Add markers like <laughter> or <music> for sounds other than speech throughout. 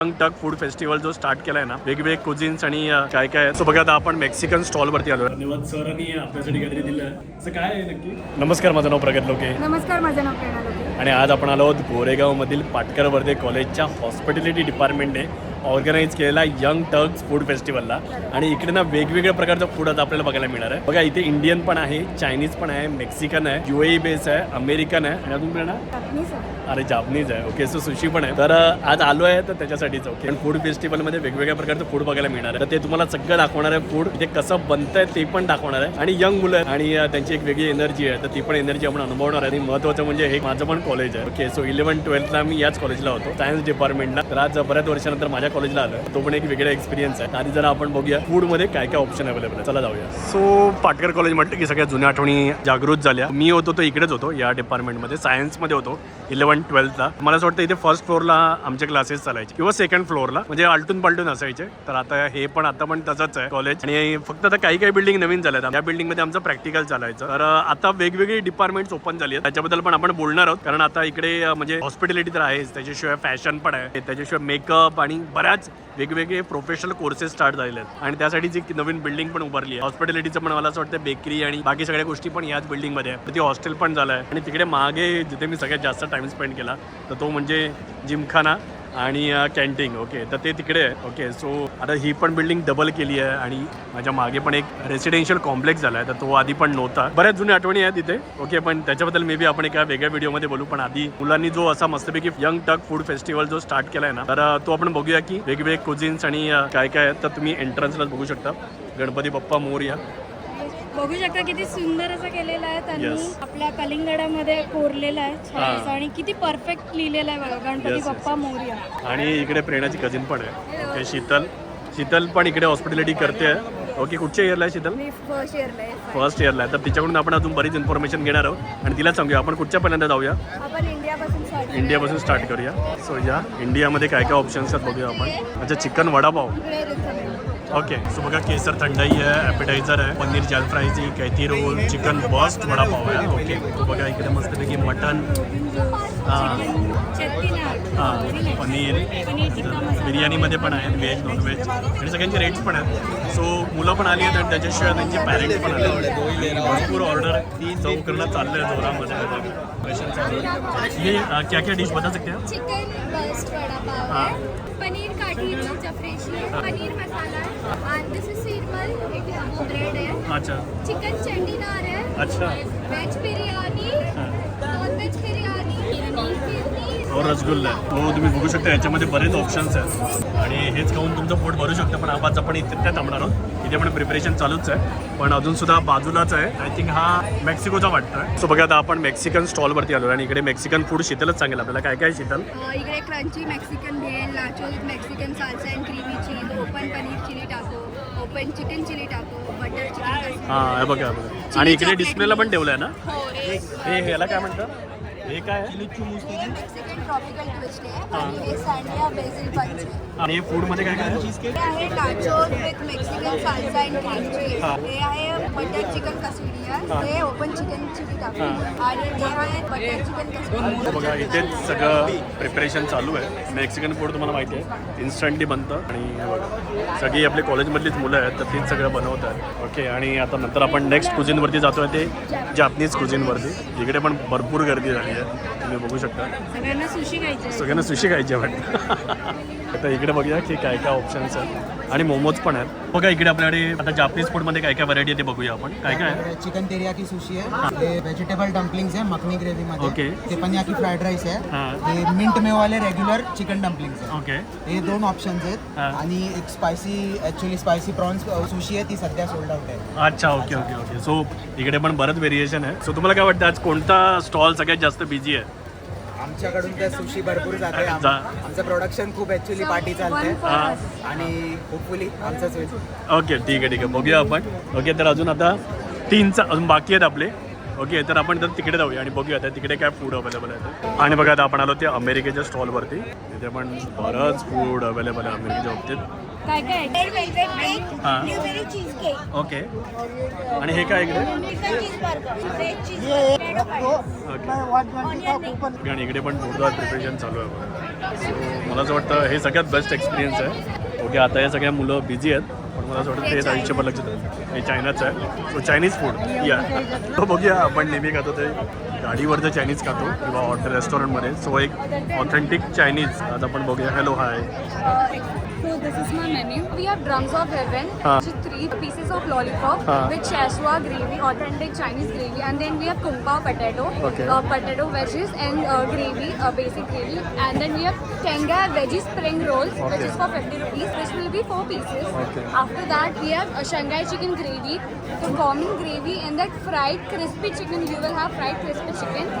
टक food festival जो start केलाय ना वेगवेगळे कुझिन्स आणि काय काय आहे. सो बघा आता आपण मेक्सिकन स्टॉल वरती आलो धन्यवाद सरांनी आपल्यासाठी काहीतरी दिलं असं काय आहे नक्की? नमस्कार माझं नाव प्रगत लोके. नमस्कार माझं नाव प्रेरणा लोके. आणि आज आपण आलो आहोत गोरेगावमधील पाटकर वर्धे कॉलेजच्या हॉस्पिटॅलिटी डिपार्टमेंटने ऑर्गनाईज केलेला यंग टर्क्स फूड फेस्टिवलला आणि इकडे ना वेगवेगळ्या प्रकारचं फूड आता आपल्याला बघायला मिळणार आहे. बघा इथे इंडियन पण आहे चायनीज पण आहे मेक्सिकन आहे युएई बेस आहे अमेरिकन आहे. आणि अजून सर अरे जापनीज आहे. ओके सो सुशी पण आहे. तर आज आलो आहे तर त्याच्यासाठीच ओके पण फूड फेस्टिवलमध्ये वेगवेगळ्या प्रकारचं फूड बघायला मिळणार आहे. तर ते तुम्हाला सगळं दाखवणार आहे फूड इथे कसं बनतंय ते पण दाखवणार आहे. आणि यंग मुलं आणि त्यांची एक वेगळी एनर्जी आहे. तर ती पण एनर्जी आपण अनुभवणार आहे. आणि महत्त्वाचं म्हणजे हे माझं पण कॉलेज आहे. ओके सो इलेव्हन ट्वेल्थला मी याच कॉलेजला होतो सायन्स डिपार्टमेंटला तर आज बऱ्याच वर्षानंतर माझ्या कॉलेजला आलं तो पण एक वेगळा एक्सपिरियन्स आहे. आणि जरा आपण बघूया फूडमध्ये काय काय ऑप्शन अवेलेबल आहे चला जाऊया. सो पाटकर कॉलेज म्हटलं की सगळ्या जुन्या आठवणी जागृत झाल्या. मी होतो तो इकडेच होतो या डिपार्टमेंटमध्ये सायन्समध्ये होतो इलेव्हन ट्वेल्थला मला असं वाटतं इथे फर्स्ट फ्लोअरला आमचे क्लासेस चालायचे. किंवा सेकंड फ्लोअरला म्हणजे आलटून पालटून असायचे. तर आता हे पण आता पण तसंच आहे कॉलेज आणि फक्त आता काही काही बिल्डिंग नवीन झाल्यात. या बिल्डिंगमध्ये आमचं प्रॅक्टिकल चालायचं. तर आता वेगवेगळी डिपार्टमेंट्स ओपन झाली आहेत. त्याच्याबद्दल पण आपण बोलणार आहोत. कारण आता इकडे म्हणजे हॉस्पिटॅलिटी तर आहेच. त्याच्याशिवाय फॅशन पण आहे. त्याच्याशिवाय मेकअप आणि बऱ्याच वेगवेगळे प्रोफेशनल कोर्सेस स्टार्ट झालेले आहेत. आणि त्यासाठी जी नवीन बिल्डिंग पण उभारली आहे. हॉस्पिटॅलिटीचं पण मला असं वाटतं बेकरी आणि बाकी सगळ्या गोष्टी पण याच बिल्डिंगमध्ये आहे ती हॉस्टेल पण झालं आहे आणि तिकडे मागे जिथे मी सगळ्यात जास्त टाइम स्पेंड केला तर तो म्हणजे जिमखाना. आणि कॅन्टीन ओके तर ते तिकडे आहे. ओके सो आता ही पण बिल्डिंग डबल केली आहे आणि माझ्या मागे पण एक रेसिडेन्शियल कॉम्प्लेक्स झाला आहे तर तो आधी पण नव्हता. बऱ्याच जुन्या आठवणी आहेत तिथे ओके पण त्याच्याबद्दल मे बी आपण एका वेगळ्या व्हिडिओमध्ये बोलू. पण आधी मुलांनी जो असा मस्तपैकी यंग टक फूड फेस्टिवल जो स्टार्ट केलाय ना तर तो आपण बघूया की वेगवेगळे कुझिन्स आणि काय काय आहेत. तर तुम्ही एंट्रन्सला बघू शकता. गणपती बाप्पा मोरया. बघू शकता किती सुंदर असं केलेलं आहे त्यांनी. Yes. आपल्या कलिंगडामध्ये कोरलेलं आहे. छान हा. असं. आणि किती परफेक्ट लिहिलेलं आहे बघा. Ganpati Yes, yes. बाप्पा मोर्या. आणि इकडे प्रेरणाची कझिन पण आहे. ओके शीतल. शीतल पण इकडे हॉस्पिटॅलिटी करते. ओके कुठच्या इयरला आहे शीतल? फर्स्ट इयरला आहे. फर्स्ट इयरला आहे. तर तिच्याकडून आपण अजून बरीच इन्फॉर्मेशन घेणार आहोत. आणि तिला सांगूया. आपण कुठच्या पहिल्यांदा जाऊया? आपण इंडियापासून start इंडियापासून स्टार्ट करूया. सो या इंडियामध्ये काय काय ऑप्शन्स आहेत बघूया आपण. अच्छा चिकन वडापाव. ओके सो बघा केसर थंडाई आहे ॲपिटायझर आहे पनीर जाल फ्रायची कैथी रोल चिकन बस्ट वडापाव आहे ओके तो बघा इकडे मस्तपैकी मटन हां. हां पनीर बिर्याणीमध्ये पण आहेत व्हेज नॉनव्हेज आणि सगळ्यांचे रेट्स पण आहेत सो मुलं पण आली आहेत आणि त्याच्याशिवाय त्यांचे पॅरेंट्स पण आले. भरपूर ऑर्डर चव करणं चाललं आहे जोरामध्ये. ये क्या क्या डिश बता सकते हैं? चिकन बस्ट वड़ा पाव हाँ. है। पनीर काठी रोज fresh paneer masala this is sheermal एक ब्रेड है। अच्छा। चिकन चंडीदार है। अच्छा। वेज बिरयानी हां. Non veg biryani. रसगुल्ला आहे. हो तुम्ही बघू शकता याच्यामध्ये बरेच ऑप्शन्स आहेत. आणि हेच खाऊन तुमचं पोट भरू शकतं पण आज आपण इथे त्या थांबणार आहोत. इथे पण प्रिपरेशन चालूच आहे. पण अजून सुद्धा बाजूलाच आहे. आय थिंक हा मेक्सिकोचा वाटतोय. सो बघा आता आपण मेक्सिकन स्टॉलवरती आलो आणि इकडे मेक्सिकन फूड शीतलच सांगेल आपल्याला. काय काय शीतल? इकडे crunchy Mexican bhel nacho Mexican salsa and creamy cheese open paneer chilli taco open chicken chilli taco butter chicken हां हे बघा बघा. आणि इकडे डिस्प्लेला पण ठेवलं आहे ना? हो हे ह्याला काय म्हणतात? हे काय? आहे मेक्सिकन ट्रॉपिकल ट्विस्ट आहे. आणि हे सँडिया बेसिल पंच आहे. आणि हे फूडमध्ये काय काय? आहे? हे आहे nachos with Mexican salsa and cream cheese हाँ. आहे बटर चिकन कस्टुडिया हे. ओपन चिकन चिली टाको हाँ. आणि हे आहे बटर चिकन तर बघा इथेच सगळं प्रिपरेशन चालू आहे. मेक्सिकन फूड तुम्हाला माहिती आहे. इन्स्टंटली बनतं. आणि हे बघा सगळी आपली कॉलेजमधलीच मुलं आहेत तर तीच सगळं बनवतात ओके आणि आता नंतर आपण नेक्स्ट कुझिनवरती जातोय ते जापनीज कुझिनवरती इकडे पण भरपूर गर्दी झाली आहे. तुम्ही बघू शकता. सगळ्यांना सुशी खायचं सगळ्यांना सुशी खायची वाटतं. <laughs> आता इकडे बघूया की काय काय ऑप्शन्स आहेत. आणि मोमोज पण आहेत. बघा इकडे आपल्याकडे आता जापनीज फूडमध्ये काय काय व्हरायटी आहे ते बघूया आपण. काय काय आहे चिकन तेरियाकी सुशी आहे हे. व्हेजिटेबल डम्पलिंग्स आहे मखनी ग्रेव्ही मध्ये. ओके. तेपनियाकी फ्राईड राईस आहे. हे. मिंट मेवाले रेग्युलर चिकन डम्पलिंग्स आहे. ओके हे दोन ऑप्शन्स आहेत. हां. आणि एक spicy actually spicy prawns sushi आहे ती सध्या सोल्ड आउट आहे. अच्छा ओके ओके ओके सो इकडे पण बरंच व्हेरिएशन आहे. सो तुम्हाला काय वाटतं आज कोणता स्टॉल सगळ्यात जास्त बिझी आहे? आमच्याकडून तर सुशी भरपूर जाते. आम- जा- आमचं प्रोडक्शन खूप ऍक्च्युली पार्टी चालते हां आणि होपफुली आमचंच होईल. ओके ठीक आहे ठीक आहे. बघूया आपण. ओके तर अजून आता तीनचा अजून बाकी आहेत आपले. ओके तर आपण तर तिकडे जाऊया आणि बघूया आता तिकडे काय फूड अवेलेबल आहे. आणि बघा आता आपण आलो ते अमेरिकेच्या स्टॉलवरती तिथे पण बरंच फूड अवेलेबल आहे अमेरिकेच्या बाबतीत. काय काय? रेड वेलवेट केक हां. ब्लूबेरी चीज केक ओके आणि हे काय इकडे? Chicken cheese burger veg cheese okay आणि इकडे पण फूड प्रिपरेशन चालू आहे. सो मला असं वाटतं हे सगळ्यात बेस्ट एक्सपिरियन्स आहे. ओके आता या सगळ्या मुलं बिझी आहेत पण मला असं वाटतं तेच आयुष्यभर लक्ष देतात. हे चायनाचं आहे. सो चायनीज फूड या तो बघूया आपण नेहमी खातो ते. गाडीवरचं चायनीज खातो किंवा हॉटेल रेस्टॉरंटमध्ये सो एक ऑथेंटिक चायनीज आज आपण बघूया. Hello hi So this is my menu. We have drums of heaven, Huh. Three pieces of lollipop Huh. with Shashwa gravy, authentic Chinese gravy, and then we have kung pao potato, Okay. uh, potato wedges and uh, gravy, uh, basic gravy, and then we have tenga veggie spring rolls, which Okay. is for 50 rupees, which will be four pieces. Okay. After that, we have uh, Shanghai chicken gravy, the common gravy, and that fried crispy chicken. You will have fried crispy chicken.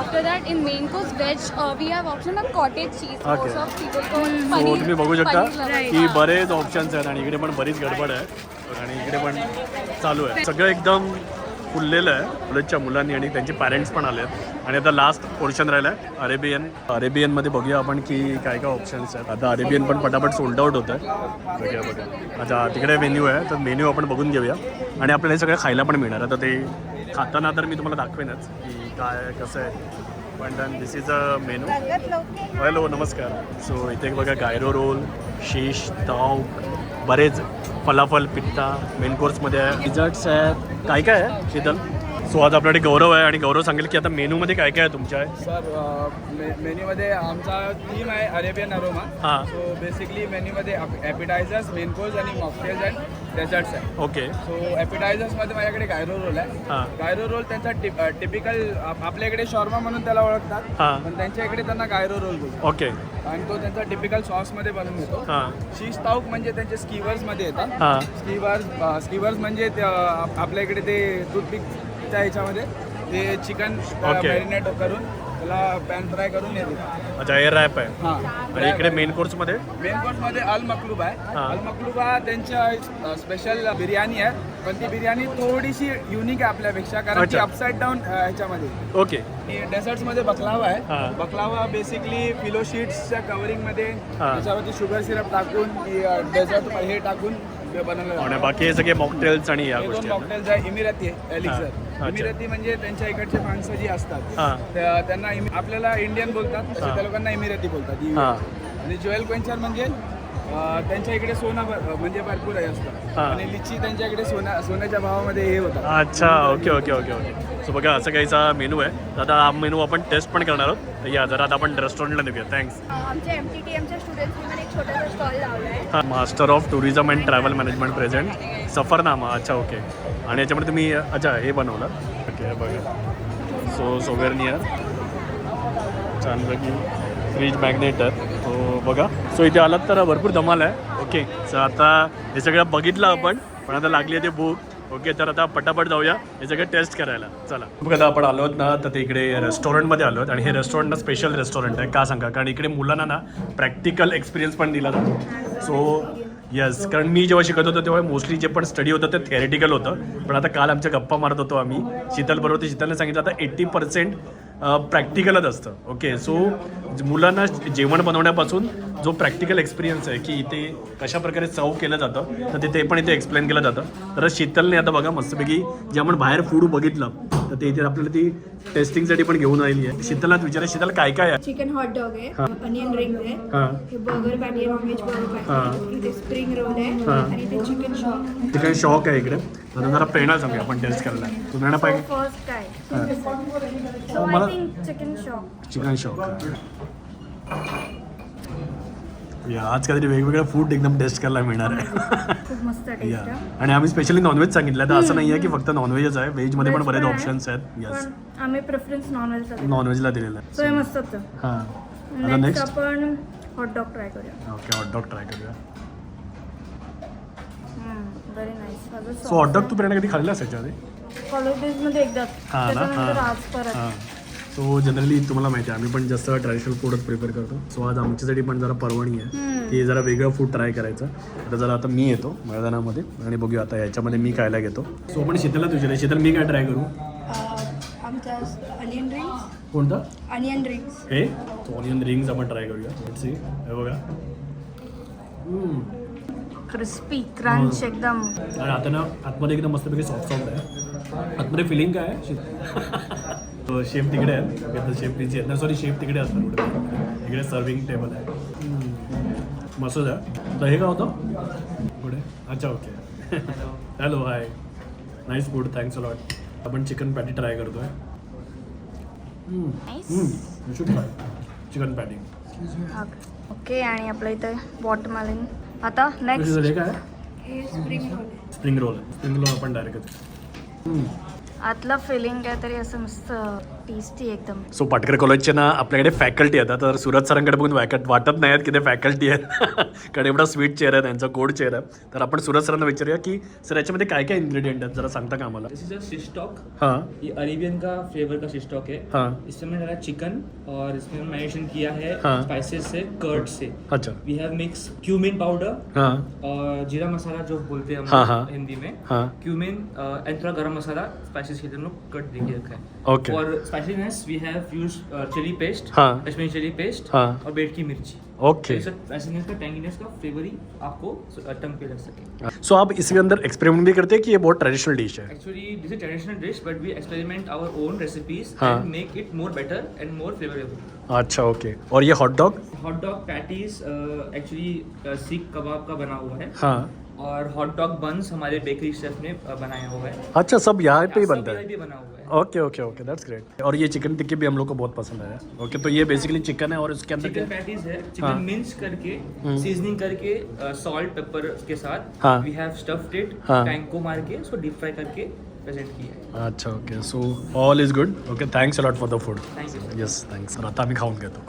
After that, in main course veg, uh, we have option of cottage cheese. Okay. Also, people call so paneer. तुम्ही बघू शकता paneer lovers. की बरेच options आहेत आणि इकडे पण बरीच गडबड आहे आणि इकडे पण चालू आहे. सगळं एकदम फुललेलं आहे. कॉलेजच्या मुलांनी आणि त्यांचे पॅरेंट्स पण आले आहेत आणि आता लास्ट पोर्शन राहिलं आहे अरेबियन अरेबियनमध्ये बघूया आपण की काय काय ऑप्शन्स आहेत. आता अरेबियन पण पटापट सोल्ड आउट होतं आहे बघूया. बघा आता तिकडे मेन्यू आहे तर मेन्यू आपण बघून घेऊया. आणि आपल्याला हे सगळं खायला पण मिळणार. आता ते खाताना तर मी तुम्हाला दाखवेनच की काय कसं आहे. पण done this is a menu hello नमस्कार. सो इथे बघा गायरो रोल शीश ताव बरेच. फलाफल पित्ता मेन कोर्समध्ये आहे. डिझर्ट्स आहेत. काय काय आहे शीतल? सो आज आपल्याकडे गौरव आहे आणि गौरव सांगेल की आता मेनूमध्ये काय काय आहे तुमच्या? सर मे- मेन्यूमध्ये आमचा थीम आहे अरेबियन अरोमा. हां. सो बेसिकली मेन्यूमध्ये ॲपिटायझर्स मेन कोर्स आणि मॉकटेल्स अँड डेझर्ट्स आहे. ओके सो ॲपिटायझर्समध्ये माझ्याकडे गायरो रोल आहे. हां. गायरो रोल त्यांचा टिप टिपिकल आपल्या इकडे शॉर्मा म्हणून त्याला ओळखतात. हां. पण त्यांच्या इकडे त्यांना गायरो रोल बोलतो ओके आणि तो त्यांचा टिपिकल सॉसमध्ये बनवून येतो हां. शीश ताऊक म्हणजे त्यांचे स्कीवर्समध्ये येतात. हां. स्कीवर्स स्कीवर्स म्हणजे आपल्या इकडे ते टूथपिकच्या ह्याच्यामध्ये ते चिकन Okay. मॅरिनेट करून त्याला पॅन फ्राय करून येते. अच्छा हे रॅप आहे. हां. आणि इकडे मेन कोर्समध्ये मेन कोर्समध्ये अल मकलूब आहे. हां. अल मकलूब हा त्यांच्या स्पेशल बिर्याणी आहे. पण ती बिर्याणी थोडीशी युनिक आहे आपल्यापेक्षा कारण ती अच्छा. अपसाईड डाऊन ह्याच्यामध्ये. ओके. आणि डेझर्ट्समध्ये बकलावा आहे. बकलावा बेसिकली फिलो शीट्सच्या कव्हरिंगमध्ये हां. त्याच्यावरती शुगर सिरप टाकून डेझर्ट हे टाकून बनवलं आणि. बाकी हे सगळे मॉकटेल्स आणि या गोष्टी? मॉकटेल्स आहे इमिरती. एलिक्सर. इमिरती म्हणजे त्यांच्या इकडचे माणसं जी असतात त्या- त्यांना आपल्याला इंडियन बोलतात. त्या लोकांना इमिरती बोलतात आणि ज्वेल क्वेंचर म्हणजे त्यांच्या इकडे सोनं म्हणजे भरपूर आहे असतं. आणि लिची त्यांच्या इकडे सोन्या सोन्याच्या भावामध्ये हे होतं अच्छा okay okay okay okay so बघा असं काहीचा मेनू आहे. तर आता हा मेनू आपण टेस्ट पण करणार आहोत. तर या जरा आता आपण रेस्टॉरंटला निघूया. थँक्स आमच्या एम टी टी एमच्या स्टुडंट्सनी पण एक छोटासा स्टॉल लावला आहे. Master of tourism and travel management present Safarnama. अच्छा ओके आणि याच्यामध्ये तुम्ही अच्छा हे बनवलं. ओके बघा. सो सोवेरनियर छानपैकी फ्रीज मॅग्नेट आहे तो बघा. सो इथे आलात तर भरपूर धमाल आहे. ओके सो आता हे सगळं बघितलं आपण. पण आता लागली आहे ते बुक ओके तर आता पटापट जाऊया. हे सगळं टेस्ट करायला. चला. बघ आता आपण आलो आहोत ना तर ते इकडे रेस्टॉरंटमध्ये आलो आणि हे रेस्टॉरंट ना स्पेशल रेस्टॉरंट आहे का सांगा? कारण इकडे मुलांना ना प्रॅक्टिकल एक्सपिरियन्स पण दिला जातो. सो येस कारण मी जेव्हा शिकत होतो तेव्हा मोस्टली जे पण स्टडी होतं ते थेरेटिकल होतं. पण आता काल आमच्या गप्पा मारत होतो आम्ही. शीतल बरोबर ते शीतलने सांगितलं आता एट्टी पर्सेंट प्रॅक्टिकलच असतं. ओके सो मुलांना जेवण बनवण्यापासून जो प्रॅक्टिकल एक्सपिरियन्स आहे की इथे कशा प्रकारे सर्व केलं जातं तर ते ते पण इथे एक्सप्लेन केलं जातं. तर शीतलने आता बघा मस्तपैकी जे आपण बाहेर फूड बघितलं तर ते इथे आपल्याला ती टेस्टिंगसाठी पण घेऊन आलेली आहे. शीतलला विचारा शीतल काय काय आहे? चिकन हॉट डॉग आहे. अनियन रिंग आहे बर्गर पॅटी आहे नॉनव्हेज बर्गर पॅटी. आहे इथे स्प्रिंग रोल आहे. आणि चिकन ते काही शॉक आहे इकडे. आता जरा प्रेरणा सांगूया आपण टेस्ट करायला. तू प्रेरणा पाहिजे? फर्स्ट काय? मला- चिकन शॉप चिकन शॉप या आज काहीतरी वेगवेगळं फूड एकदम टेस्ट करायला मिळणार आहे. खूप मस्त या टेस्ट आहे आणि आम्ही स्पेशली नॉनव्हेज सांगितलं तर असं नाही आहे की फक्त नॉनव्हेजच आहे. व्हेजमध्ये पण Veg बरेच आहे. ऑप्शन्स आहेत. यस पण आम्ही प्रेफरन्स नॉनव्हेजचा देतो नॉनव्हेजला दिलेलं आहे. सो हे हां. आता नेक्स्ट नेक्स्ट आपण हॉट डॉग ट्राय करूया. ओके हॉटडॉग ट्राय करूया. व्हेरी नाईस सो हॉटडॉग तू प्रेरणा कधी खाल्ला असायच्या आधी? कॉलेज डेजमध्ये एकदाच हां ना? त्याच्यानंतर हां. आज परत. हां. सो जनरली तुम्हाला माहिती आहे आम्ही पण जास्त ट्रॅडिशनल फूडच प्रिफर करतो. सो आज आमच्यासाठी पण जरा पर्वणी आहे. की जरा वेगळं फूड ट्राय करायचं. आता जरा आता मी येतो मैदानामध्ये. आणि बघूया आता याच्यामध्ये मी खायला घेतो. सो आपण शीतलला तुझ्या शीतल मी काय ट्राय करू? आमच्या अनियन रिंग्स कोणतं? अनियन रिंग्स हे? ऑनियन रिंग्स आपण ट्राय करूया. लेट्स सी हे बघा. क्रिस्पी क्रंच एकदम. आणि आता ना आतमध्ये एकदम मस्तपैकी सॉफ्ट सॉफ्ट आहे. आतमध्ये फिलिंग काय आहे? <laughs> शेफ तिकडे आहेत शेफ बिझी आहेत सॉरी शेफ तिकडे असतात कुठे इकडे सर्विंग टेबल आहे. मस्त आहे तर हे काय होतं? पुढे. अच्छा okay hello hi nice food thanks a lot आपण चिकन पॅटी ट्राय करतोय. चिकन पॅटी ओके आणि आपलं इथे वॉटरमेलन आता नेक्स्ट हे काय? Spring roll spring roll spring roll आपण डायरेक्ट आतलं फिलिंग काय तरी असं मस्त टेस्टी एकदम. सो पाटकर कॉलेजचे ना आपल्याकडे फॅकल्टी आहेत तर सुरत सरांकडे बघून वॅकट वाटत नाही आहेत की ते फॅकल्टी आहेत. <laughs> कारण एवढा स्वीट चेअर आहे त्यांचा गोड चेअर आहे. तर आपण सुरत सरांना विचारूया की सर याच्यामध्ये काय काय इन्ग्रेडियंट आहेत? जरा सांगता का आम्हाला? दिस इज अ स्टॉक हां. ये अरेबियन का फ्लेवर का फिश स्टॉक है हाँ। इसमें मैंने डाला चिकन और इसमें मैरिनेशन किया है हाँ। स्पाइसेस से कर्ड से. अच्छा. We have mix cumin powder हां. और जीरा मसाला जो बोलते हैं हम हाँ, हाँ। हिंदी में. हाँ। क्यूमिन एंड थोड़ा गरम मसाला स्पाइसेस के लिए हम लोग कट देके रखा है. Okay. और spiciness we have use chilli paste हाँ। कश्मीरी चिली पेस्ट हाँ। और बेट की मिर्ची ओके स्पाइसीनेस का टैंगीनेस का फ्लेवर ही आपको टंग पे लग सके। सो आप इसके अंदर एक्सपेरिमेंट भी करते हैं कि ये बहुत ट्रेडिशनल डिश है? This is traditional dish, but we experiment our own recipes हाँ. and make it more better and more flavorable. अच्छा ओके और ये hot dog patties uh, actually uh, seekh kebab का बना हुआ है। हाँ। और हॉट डॉग बंस हमारे बेकरी शेफ ने बनाया हुआ है। अच्छा सब यहाँ पे ही बनता है? भी बना हुआ है। Okay okay okay that's great और ये चिकन टिक्की भी हम लोग को बहुत पसंद आया। ओके तो ये बेसिकली चिकन है और इसके अंदर चिकन पैटीज है हाँ। चिकन मिन्स करके सीजनिंग करके सॉल्ट पेपर के साथ हाँ। वी हैव स्टफ्ड इट हाँ। टैंक मार के उसको डीप फ्राई करके प्रेजेंट किया है। अच्छा okay so all is good okay thanks a lot for the food thank you yes thanks आता आम्ही खाऊन घेतो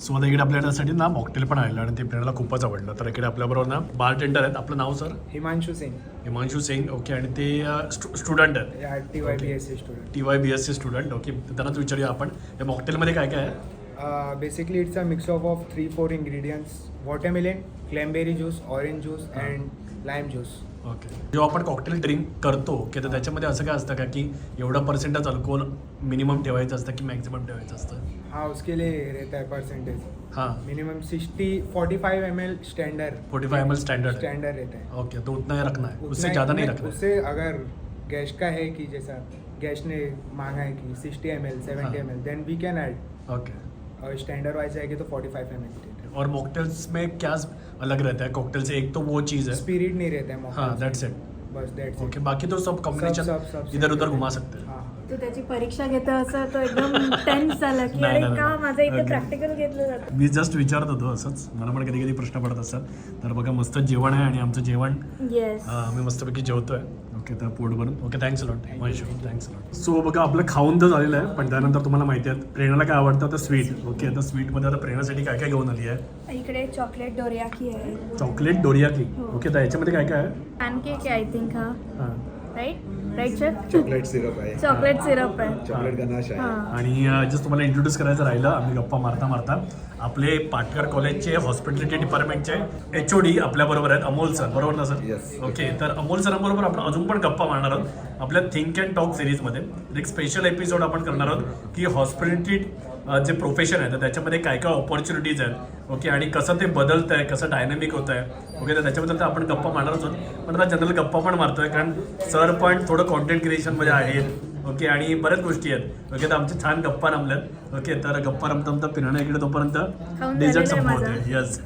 सो आता इकडे आपल्यासाठी ना मॉकटेल पण आणलं आणि ते प्रेरणाला खूपच आवडलं. तर इकडे आपल्याबरोबर ना बार टेंडर आहेत. आपलं नाव सर हिमांशु सिंग. हिमांशू सिंग. ओके आणि ते स्टुडंट आहेत. T Y B S C student T Y B S C student okay त्यांनाच विचारूया आपण. या मॉकटेलमध्ये काय काय आहे? Basically it's a mix of of three four ingredients watermelon cranberry juice orange juice and lime juice okay जेव्हा आपण कॉकटेल ड्रिंक करतो की तर त्याच्यामध्ये असं काय असतं का की एवढा पर्सेंटेज अल्कोहोल मिनिमम ठेवायचं असतं की मॅक्झिमम ठेवायचं असतं? हाँ उसके लिए रहता है परसेंटेज हां. Minimum sixty forty five M L standard forty five M L standard standard रहता है. ओके तो उतना ही रखना है. उससे ही- ज़्यादा नहीं रखना है. उससे अगर गैस का है कि जैसा गैस ने मांगा है कि सिक्सटी एम एल सेवेंटी हाँ। M L then we can add okay और स्टैंडर्ड वाइज जाएगी तो फोर्टी फाइव एम एल और मॉकटेल्स में क्या अलग रहता है? कॉकटेल से एक तो वो चीज़ है। स्पिरिट नहीं रहता है हाँ दैट्स में। इट बस दैट्स ओके बाकी तो सब कॉम्बिनेशन इधर उधर घुमा। सकते हैं। हाँ तो त्याची परीक्षा घेतो असं तो एकदम <laughs> टेन्स झाला की नाही, अरे नाही, का नाही. माझं इथे Okay. प्रॅक्टिकल घेतलं जातं? मी जस्ट विचारत होतो असंच. मला पण कधी कधी प्रश्न पडत असतात. तर बघा मस्त जेवण आहे आणि आमचं जेवण येस हा, आम्ही मस्तपैकी जेवतोय. ओके तर पोट भरून okay thanks a lot Mahesh thanks a lot so बघा आपलं खाऊन तर झालेलं आहे पण त्यानंतर तुम्हाला माहिती आहे प्रेरणाला काय आवडतं? तर स्वीट ओके आता स्वीटमध्ये आता प्रेरणासाठी काय काय घेऊन आली आहे? इकडे चॉकलेट डोरियाकी आहे. चॉकलेट डोरियाकी ओके तर याच्यामध्ये काय काय आहे? पॅनकेक आहे आय थिंक हा. हां. Right right chef chocolate syrup आहे. चॉकलेट सिरप आहे. चॉकलेट गनाश आहे. आणि जस्ट तुम्हाला इंट्रोड्यूस करायचं राहिलं आम्ही गप्पा मारता मारता. आपले पाटकर कॉलेजचे हॉस्पिटॅलिटी डिपार्टमेंटचे एच ओ डी आपल्याबरोबर आहेत. अमोल सर बरोबर ना सर Yes. ओके तर अमोल सरांबरोबर आपण अजून पण गप्पा मारणार आहोत. आपल्या थिंक अँड टॉक सिरीजमध्ये एक स्पेशल एपिसोड आपण करणार आहोत की हॉस्पिटॅलिटी जे प्रोफेशन आहे तर त्याच्यामध्ये काय काय ऑपॉर्च्युनिटीज आहेत ओके आणि कसं ते बदलत आहे कसं डायनॅमिक होत आहे ओके तर त्याच्याबद्दल तर आपण गप्पा मारणारच आहोत. पण आता जनरल गप्पा पण मारतोय कारण सर पण थोडं कॉन्टेंट क्रिएशनमध्ये आहेत. ओके आणि बऱ्याच गोष्टी आहेत. ओके तर आमच्या छान गप्पा रमल्यात. ओके तर गप्पा रमता रमता पिरणं इकडे तोपर्यंत डेझर्ट संपवते येस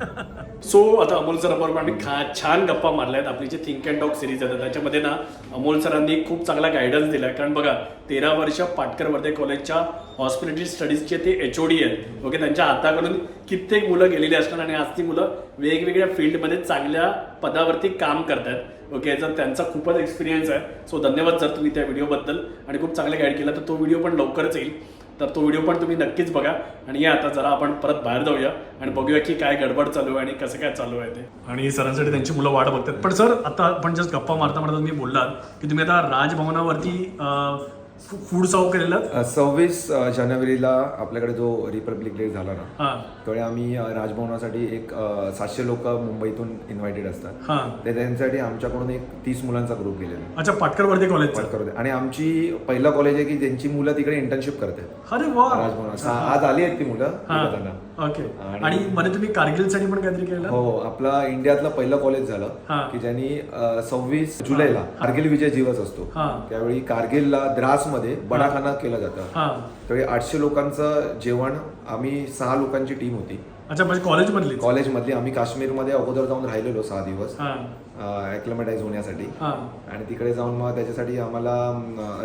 सो आता अमोल सरांबरोबर आम्ही खा छान गप्पा मारल्यात. आपली जे थिंक अँड डॉग सिरीज आहे त्याच्यामध्ये ना अमोल सरांनी खूप चांगला गायडन्स दिला कारण बघा तेरा वर्ष पाटकर वर्धे कॉलेजच्या हॉस्पिटॅलिटी स्टडीजचे ते एच ओ डी आहेत. ओके त्यांच्या हाताकडून कित्येक मुलं गेलेली असतात आणि आज ती मुलं वेगवेगळ्या फील्डमध्ये चांगल्या पदावरती काम करतात ओके याचा त्यांचा खूपच एक्सपिरियन्स आहे. सो धन्यवाद जर तुम्ही त्या व्हिडिओबद्दल आणि खूप चांगले गाईड केला. तर तो व्हिडिओ पण लवकरच येईल. तर तो व्हिडिओ पण तुम्ही नक्कीच बघा. आणि या आता जरा आपण परत बाहेर जाऊया आणि बघूया की काय गडबड चालू आहे आणि कसं काय चालू आहे ते. आणि सरांसाठी त्यांची मुलं वाट बघतात. पण सर आता आपण जस्ट गप्पा मारता मारता तुम्ही बोललात की तुम्ही आता राजभवनावरती फूड सर्व केलेलं? अ, सव्वीस अ, जानेवारीला आपल्याकडे जो रिपब्लिक डे झाला ना हां. त्यावेळी आम्ही अ, राजभवनासाठी एक अ, सातशे लोक मुंबईतून इन्व्हायटेड असतात. हां. ते त्यांच्यासाठी आमच्याकडून एक तीस मुलांचा ग्रुप गेलेला अच्छा पाटकर वर्धे कॉलेजचं पाठ आणि आमची पहिला कॉलेज आहे की ज्यांची मुलं तिकडे इंटर्नशिप करतात. अरे वा. राजभवनात. सा- आज आली आहेत ती मुलं हा. ओके आणि- मध्ये तुम्ही कारगिलसाठी पण काहीतरी केलं? हो आपला इंडियातलं पहिलं कॉलेज झालं हा. की ज्यांनी सव्वीस जुलैला कारगिल विजय दिवस असतो. हा. त्यावेळी कारगिलला द्रासमध्ये बडाखाना केलं जातं. हा. त्यावेळी आठशे लोकांचं जेवण आम्ही सहा लोकांची टीम होती. अच्छा म्हणजे कॉलेजमधली कॉलेजमधली आम्ही काश्मीरमध्ये अगोदर जाऊन राहिलेलो सहा दिवस. हा. ॲक्लमेटाईज होण्यासाठी. हा. आणि तिकडे जाऊन मग त्याच्यासाठी आम्हाला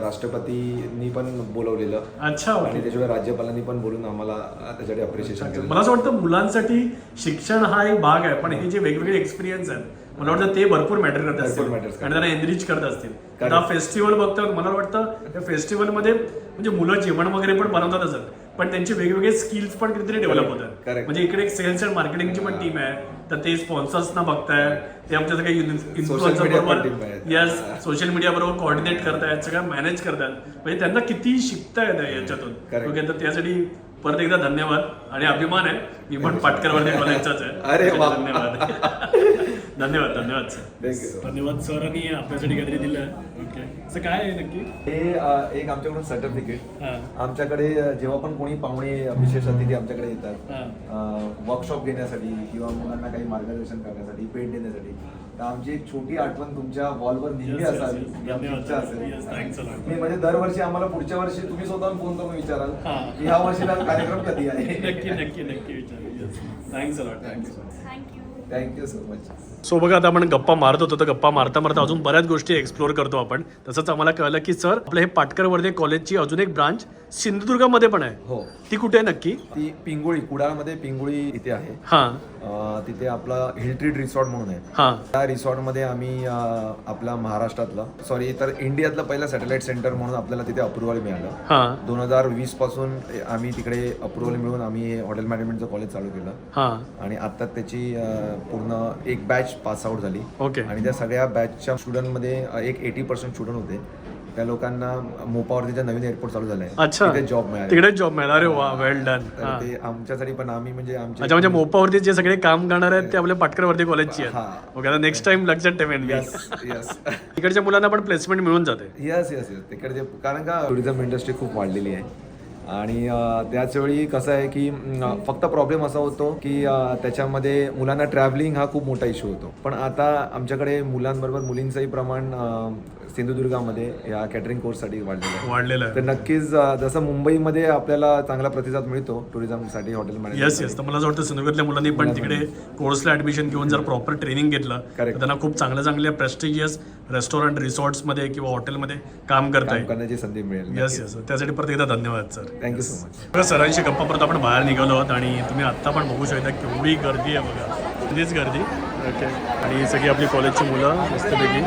राष्ट्रपतींनी पण बोलवलेलं. अच्छा. आणि ओके त्याच्यामुळे राज्यपालांनी पण बोलून आम्हाला त्याच्यासाठी अप्रिशिएशन केलं मला असं वाटतं मुलांसाठी शिक्षण हा एक भाग आहे पण हे जे वेगवेगळे एक्सपिरियन्स आहेत मला वाटतं ते भरपूर मॅटर करत असतील. आणि त्यांना एनरिच करत असतील. फेस्टिवल बघतात मला वाटतं त्या फेस्टिवलमध्ये म्हणजे मुलं जेवण वगैरे पण बनवतात असत पण त्यांचे वेगवेगळे स्किल्स पण कितीतरी डेव्हलप होतात. म्हणजे इकडे एक सेल्स अँड मार्केटिंगची पण टीम आहे तर ते स्पॉन्सर्सना बघताय ते आमच्या इन्फ्लुएन्सर पण बरोबर. यस सोशल मीडिया बरोबर कोऑर्डिनेट करतायत सगळं मॅनेज करतायत. म्हणजे त्यांना किती शिकता येतं याच्यातून. ओके तर त्यासाठी परत एकदा धन्यवाद आणि अभिमान आहे. मी पण पाटकरवर्धी कॉलेजचाच आहे. धन्यवाद. <laughs> धन्यवाद धन्यवाद सर. थँक्यू धन्यवाद सरांनी आपल्यासाठी काहीतरी दिलं. ओके. असं काय आहे नक्की? हे अं, एक आमच्याकडून सर्टिफिकेट हां. आमच्याकडे जेव्हा पण कोणी पाहुणे विशेष अतिथी आमच्याकडे येतात हां. वर्कशॉप घेण्यासाठी किंवा मुलांना काही मार्गदर्शन करण्यासाठी भेट देण्यासाठी तर आमची एक छोटी आठवण तुमच्या वॉलवर नेहमी Yes, yes, असावी yes. ही आमची धन्यवाद. इच्छा Yes, thanks a असेल lot. मी म्हणजे दरवर्षी आम्हाला पुढच्या वर्षी तुम्ही स्वतःहून फोन करून विचाराल हां. की ह्या वर्षीला कार्यक्रम कधी आहे? <laughs> नक्की नक्की नक्की विचार thanks a lot thank you thank you so much so बघा आता आपण गप्पा मारत होतो तर गप्पा मारता मारता अजून बऱ्याच गोष्टी एक्सप्लोर करतो आपण. तसंच आम्हाला कळलं की सर आपलं हे पाटकर वर्धे कॉलेजची अजून एक ब्रांच सिंधुदुर्गामध्ये पण आहे. हो. ती कुठे आहे नक्की? ती पिंगुळी कुडाळमध्ये पिंगुळी इथे आहे. हां. तिथे आपला हिल ट्रीट रिसॉर्ट म्हणून आहे. हां. त्या रिसॉर्टमध्ये आम्ही अं, आपला महाराष्ट्रातलं सॉरी तर इंडियातलं पहिलं सॅटेलाइट सेंटर म्हणून आपल्याला तिथे अप्रुव्हल मिळालं. दोन हजार वीसपासून आम्ही तिकडे अप्रुव्हल मिळून आम्ही हॉटेल मॅनेजमेंटचं कॉलेज चालू केलं. हां. आणि आता त्याची पूर्ण एक बॅच पास आउट झाली. ओके. आणि त्या सगळ्या बॅचच्या स्टुडंटमध्ये एक एटी पर्सेंट स्टुडंट होते. त्या लोकांना मोपावरतीच्या नवीन एअरपोर्ट चालू झालंय. अच्छा. तिथे जॉब मिळाले. तिकडेच जॉब मिळाला. अरे वा वेल डन तर ते आमच्यासाठी पण आम्ही म्हणजे आमचे अच्छा म्हणजे मोपावरती जे सगळे काम करणार आहेत ते आपल्या पाटकरवरती कॉलेजची. आहेत. ओके आता नेक्स्ट टाइम लक्षात ठेवेन मी यस यस इकडच्या मुलांना पण प्लेसमेंट मिळून जाते. यस यस यस तिकडे कारण का टुरिझम इंडस्ट्री खूप वाढलेली आहे. आणि त्याच वेळी कसं आहे की फक्त प्रॉब्लेम असा होतो की त्याच्यामध्ये मुलांना ट्रॅव्हलिंग हा खूप मोठा इश्यू होतो. पण आता आमच्याकडे मुलांबरोबर मुलींचंही प्रमाण सिंधुदुर्गामध्ये या कॅटरिंग कोर्ससाठी वाढलेलं आहे. वाढलेलं तर आहे नक्कीच अं, जसं मुंबईमध्ये आपल्याला चांगला प्रतिसाद मिळतो टुरिझमसाठी हॉटेल येस येस तर मला असं वाटतं सिंधुदुर्गातल्या मुलांनी पण तिकडे कोर्सला ऍडमिशन घेऊन जर प्रॉपर ट्रेनिंग घेतलं तर Correct. त्यांना खूप चांगल्या चांगल्या प्रेस्टिजियस रेस्टॉरंट रिसॉर्ट्समध्ये किंवा हॉटेलमध्ये काम करता काम येईल. करण्याची संधी मिळेल येस येस त्यासाठी परत एकदा धन्यवाद sir thank you so much सरांशी गप्पा परत आपण बाहेर निघालो आहोत आणि तुम्ही आत्ता पण बघू शकता केवढी गर्दी आहे बघा. कितीच गर्दी. ओके आणि ही सगळी आपली कॉलेजची मुलं मस्तपैकी.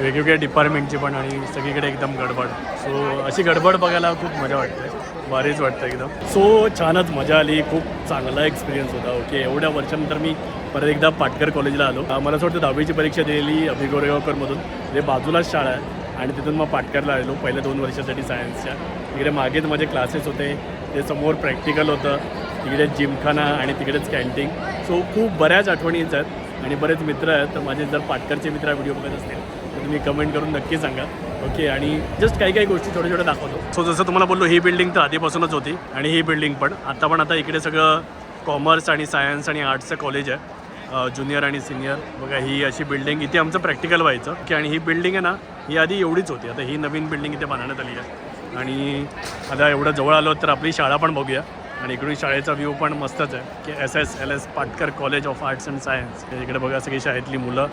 वेगवेगळ्या डिपार्टमेंटची पण आणि सगळीकडे एकदम गडबड. सो अशी गडबड बघायला खूप मजा वाटते. भारीच वाटतं एकदम. सो छानच मजा आली. खूप चांगला एक्सपिरियन्स होता. ओके एवढ्या वर्षानंतर मी परत एकदा पाटकर कॉलेजला आलो. मला असं वाटतं दहावीची परीक्षा दिलेली अभिगोरेगावकरमधून. जे म्हणजे बाजूलाच शाळा आहे आणि तिथून मग पाटकरला आलो पहिल्या दोन वर्षासाठी सायन्सच्या तिकडे मागेच माझे क्लासेस होते. ते समोर प्रॅक्टिकल होतं. तिकडे जिमखाना आणि तिकडेच कॅन्टीन सो खूप बऱ्याच आठवणीच आहेत. आणि बरेच मित्र आहेत. तर माझे जर पाटकरचे मित्र व्हिडिओ बघत असतील तुम्ही कमेंट करून नक्की सांगा. ओके आणि जस्ट काही काही गोष्टी छोट्या छोट्या दाखवतो. सो जसं तुम्हाला बोललो ही बिल्डिंग तर आधीपासूनच होती आणि ही बिल्डिंग पण. आता पण आता इकडे सगळं कॉमर्स आणि सायन्स आणि आर्ट्सचं कॉलेज आहे. ज्युनियर आणि सिनियर बघा ही अशी बिल्डिंग इथे आमचं प्रॅक्टिकल व्हायचं. की आणि ही बिल्डिंग आहे ना ही आधी एवढीच होती. आता ही नवीन बिल्डिंग इथे बांधण्यात आली आहे. आणि आता एवढं जवळ आलो तर आपली शाळा पण बघूया. आणि इकडून शाळेचा व्ह्यू पण मस्तच आहे. की S S L S Patkar college of arts and science इकडे बघा सगळी शाळेतली मुलं.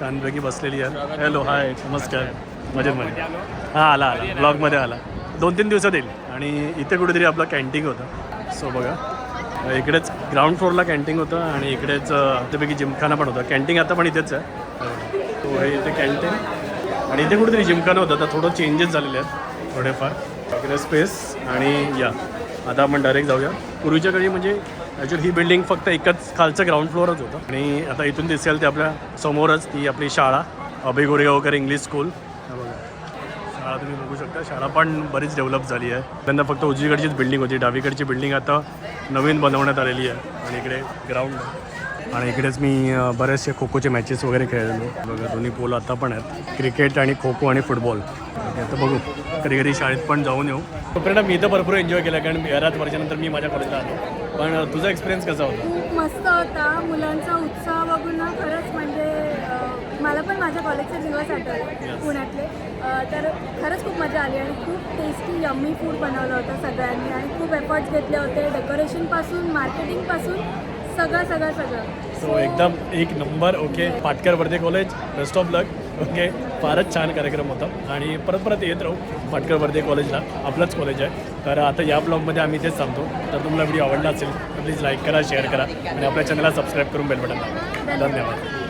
छानपैकी बसलेली आहेत. हॅलो हाय नमस्कार. मजेत मध्ये हां आला आला. ब्लॉगमध्ये आला. दोन तीन दिवसात येईल. आणि इथे कुठेतरी आपलं कॅन्टीन होतं. सो बघा. इकडेच ग्राउंड फ्लोअरला कॅन्टीन होतं आणि इकडेच त्यापैकी जिमखाना पण होता. कॅन्टीन आता पण इथेच आहे. तो हे इथे कॅन्टीन आणि इथे कुठेतरी जिमखाना होतं. तर थोडं चेंजेस झालेले आहेत. थोडेफार. इकडे स्पेस आणि या. आता आपण डायरेक्ट जाऊया. पूर्वीच्या काळी म्हणजे ॲक्च्युली ही बिल्डिंग फक्त एकच खालचं ग्राउंड फ्लोअरच होतं. आणि आता इथून दिसेल ते आपल्या समोरच ती आपली शाळा अभय गोरेगावकर इंग्लिश स्कूल बघा. शाळा तुम्ही बघू शकता. शाळा पण बरीच डेव्हलप झाली आहे. त्यांना फक्त उजवीकडचीच बिल्डिंग होती. डावीकडची बिल्डिंग आता नवीन बनवण्यात आलेली आहे. आणि इकडे ग्राउंड आणि इकडेच मी बरेचसे खो खोचे मॅचेस वगैरे खेळलेलो. बघा दोन्ही पोल आता पण आहेत. क्रिकेट आणि खो खो आणि फुटबॉल आता बघू. कधी कधी शाळेत पण जाऊन येऊ. तोपर्यंत मी तर भरपूर एन्जॉय केला कारण बऱ्याच वर्षानंतर मी माझ्या कॉलेजला आलो. पण तुझा एक्सपिरियन्स कसा होता? खूप मस्त होता. मुलांचा उत्साह बघून ना खरंच म्हणजे अं, मला पण माझ्या कॉलेजचे दिवस आठवले पुण्यातले. अं, तर खरंच खूप मजा आली आणि खूप टेस्टी यम्मी फूड बनवलं होतं सगळ्यांनी आणि खूप एफर्ट्स घेतले होते. डेकोरेशनपासून मार्केटिंगपासून सगळं सगळं सगळं. सो एकदम एक number okay Patkar Varde college best of luck okay फारच छान कार्यक्रम होता. आणि परत परत येत राहू पाटकर वर्धे कॉलेजला आपलंच कॉलेज आहे. तर आता या ब्लॉगमध्ये आम्ही तेच सांगतो. तर तुम्हाला व्हिडिओ आवडला असेल तर प्लीज लाईक करा शेअर करा. आणि आपल्या चॅनलला सबस्क्राईब करून बेल बटन दाबा धन्यवाद.